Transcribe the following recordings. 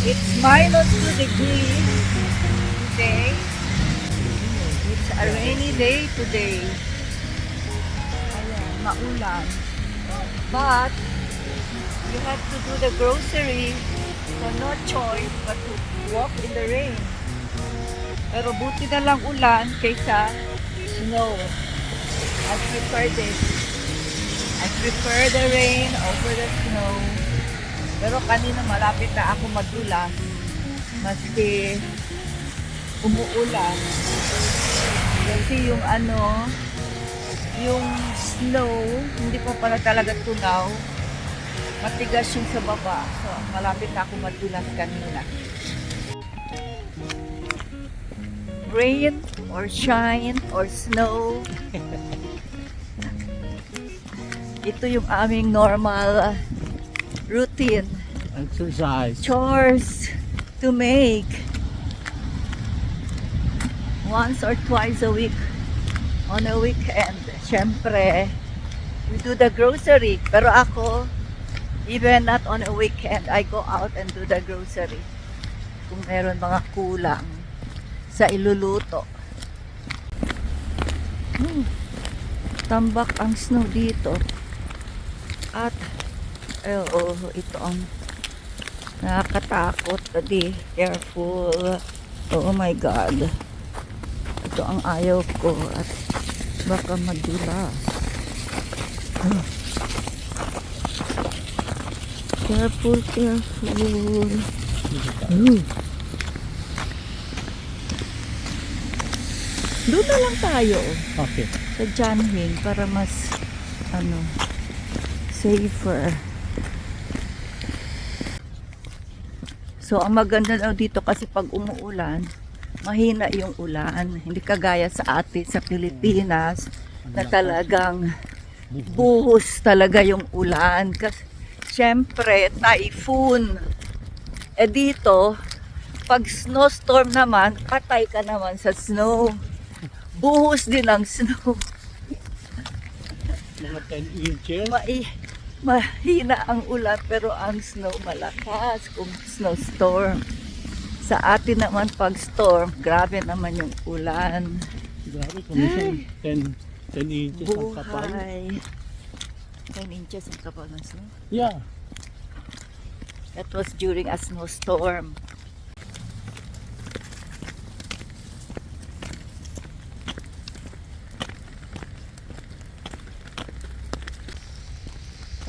It's minus 2 degrees today. It's a rainy day today. Ayan, maulan. But, you have to do the grocery so no choice but to walk in the rain. Pero buti na lang ulan kaysa snow. I prefer this. I prefer the rain over the snow. Pero kanina malapit na ako madulas. Maski umuulan. Kasi yung ano, yung snow, hindi pa pala talaga tunaw. Matigas yung sa baba. So, malapit na ako madulas kanina. Rain or shine or snow. Ito yung aming normal uh, routine. Exercise. chores to make once or twice a week on a weekend. Siyempre, we do the grocery. Pero ako, even not on a weekend, I go out and do the grocery. Kung meron mga kulang sa iluluto. Hmm. Tambak ang snow dito. At, eh, oh, ito ang Nakakatakot. Tadi, careful. Oh my God. Ito ang ayaw ko at baka madulas. Ah. Careful, careful. Doon na lang tayo Okay. sa Janhing para mas ano safer. So, ang maganda daw dito kasi pag umuulan, mahina yung ulan. Hindi kagaya sa atin sa Pilipinas na talagang buhos talaga yung ulan. Kasi, syempre, typhoon. Eh dito, pag snowstorm naman, patay ka naman sa snow. Buhos din ang snow. Mga 10 inches. Mahina ang ulan pero ang snow malakas kung snowstorm. Sa atin naman pag storm, grabe naman yung ulan. Grabe, kumisan 10, 10 inches ang kapal. Buhay. 10 inches ang kapal ng snow. Yeah. That was during a snowstorm.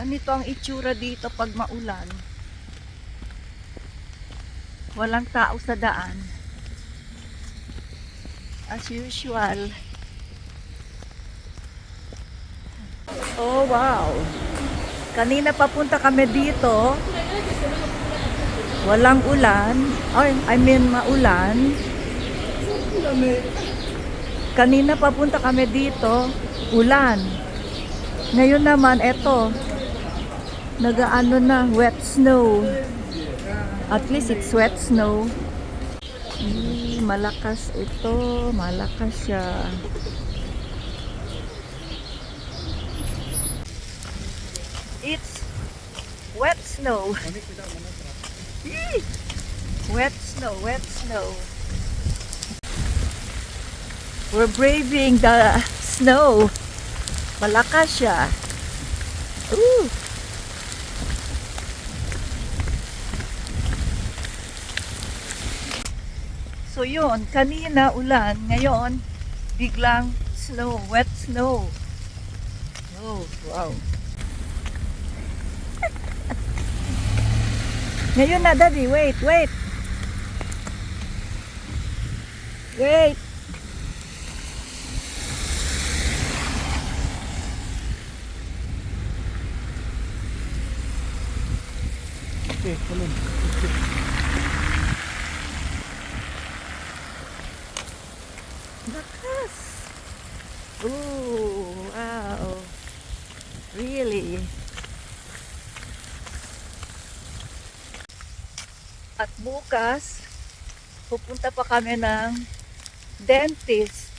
Ganito ang itsura dito pag maulan. Walang tao sa daan. As usual. Oh, wow. Kanina papunta kami dito. Walang ulan. Ay, I mean maulan. Kanina papunta kami dito. Ulan. Ngayon naman, eto. Nagaano na, wet snow. At least it's wet snow. Eh, malakas ito. Malakas siya. It's wet snow. Yee! Wet snow, wet snow. We're braving the snow. Malakas siya. Ooh. So yun, kanina ulan, ngayon biglang snow, wet snow. Oh, wow. Ngayon na, Daddy. Wait, wait. Wait. Okay, kulong. Lakas. Ooh, wow. Really? At bukas, pupunta pa kami ng dentist.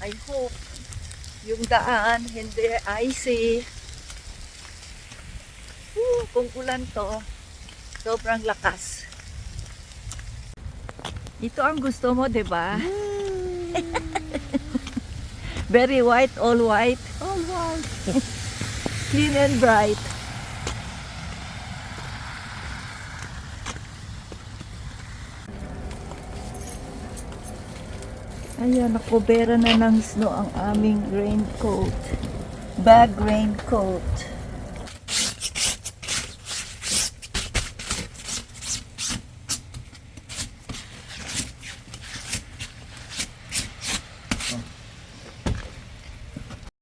I hope yung daan hindi icy. Woo, kung ulan to, sobrang lakas. Ito ang gusto mo, di ba? Very white, all white. All right. Clean and bright. Ayan, nakubera na ng snow ang aming raincoat. Bag raincoat.